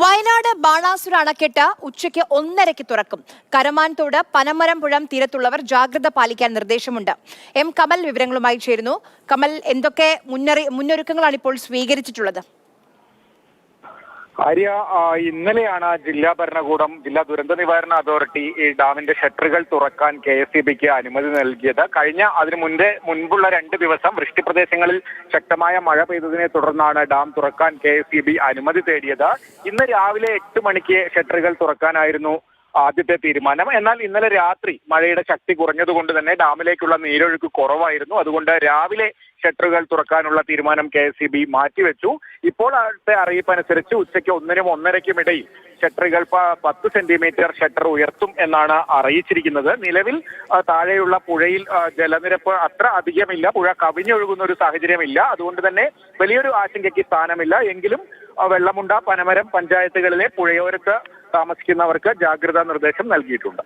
വയനാട് ബാണാസുര അണക്കെട്ട് ഉച്ചയ്ക്ക് ഒന്നരയ്ക്ക് തുറക്കും. കരമാൻതോട് പനമരം പുഴം തീരത്തുള്ളവർ ജാഗ്രത പാലിക്കാൻ നിർദ്ദേശമുണ്ട്. എം കമൽ വിവരങ്ങളുമായി ചേരുന്നു. കമൽ എന്തൊക്കെ മുന്നറി മുന്നൊരുക്കങ്ങളാണ് ഇപ്പോൾ സ്വീകരിച്ചിട്ടുള്ളത്? ആര്യ ഇന്നലെയാണ് ജില്ലാ ഭരണകൂടം ജില്ലാ ദുരന്ത നിവാരണ അതോറിറ്റി ഈ ഡാമിന്റെ ഷട്ടറുകൾ തുറക്കാൻ കെ എസ് ഇ ബിക്ക് അനുമതി നൽകിയത്. കഴിഞ്ഞ അതിനു മുൻപേ മുൻപുള്ള രണ്ട് ദിവസം വൃഷ്ടി പ്രദേശങ്ങളിൽ ശക്തമായ മഴ പെയ്തതിനെ തുടർന്നാണ് ഡാം തുറക്കാൻ കെ എസ് ഇ ബി അനുമതി തേടിയത്. ഇന്ന് രാവിലെ എട്ട് മണിക്ക് ഷട്ടറുകൾ തുറക്കാനായിരുന്നു ആദ്യത്തെ തീരുമാനം. എന്നാൽ ഇന്നലെ രാത്രി മഴയുടെ ശക്തി കുറഞ്ഞതുകൊണ്ട് തന്നെ ഡാമിലേക്കുള്ള നീരൊഴുക്ക് കുറവായിരുന്നു. അതുകൊണ്ട് രാവിലെ ഷട്ടറുകൾ തുറക്കാനുള്ള തീരുമാനം കെ എസ് ബി മാറ്റിവെച്ചു. ഇപ്പോൾ അടുത്ത അറിയിപ്പ് അനുസരിച്ച് ഉച്ചയ്ക്ക് ഒന്നിനും ഒന്നരയ്ക്കും ഇടയിൽ ഷട്ടറുകൾ പത്ത് സെന്റിമീറ്റർ ഷട്ടർ ഉയർത്തും എന്നാണ് അറിയിച്ചിരിക്കുന്നത്. നിലവിൽ താഴെയുള്ള പുഴയിൽ ജലനിരപ്പ് അത്ര അധികമില്ല. പുഴ കവിഞ്ഞൊഴുകുന്ന ഒരു സാഹചര്യമില്ല. അതുകൊണ്ട് തന്നെ വലിയൊരു ആശങ്കയ്ക്ക് സ്ഥാനമില്ല. എങ്കിലും വെള്ളമുണ്ട പനമരം പഞ്ചായത്തുകളിലെ പുഴയോരത്ത് താമസിക്കുന്നവർക്ക് ജാഗ്രതാ നിർദ്ദേശം നൽകിയിട്ടുണ്ട്.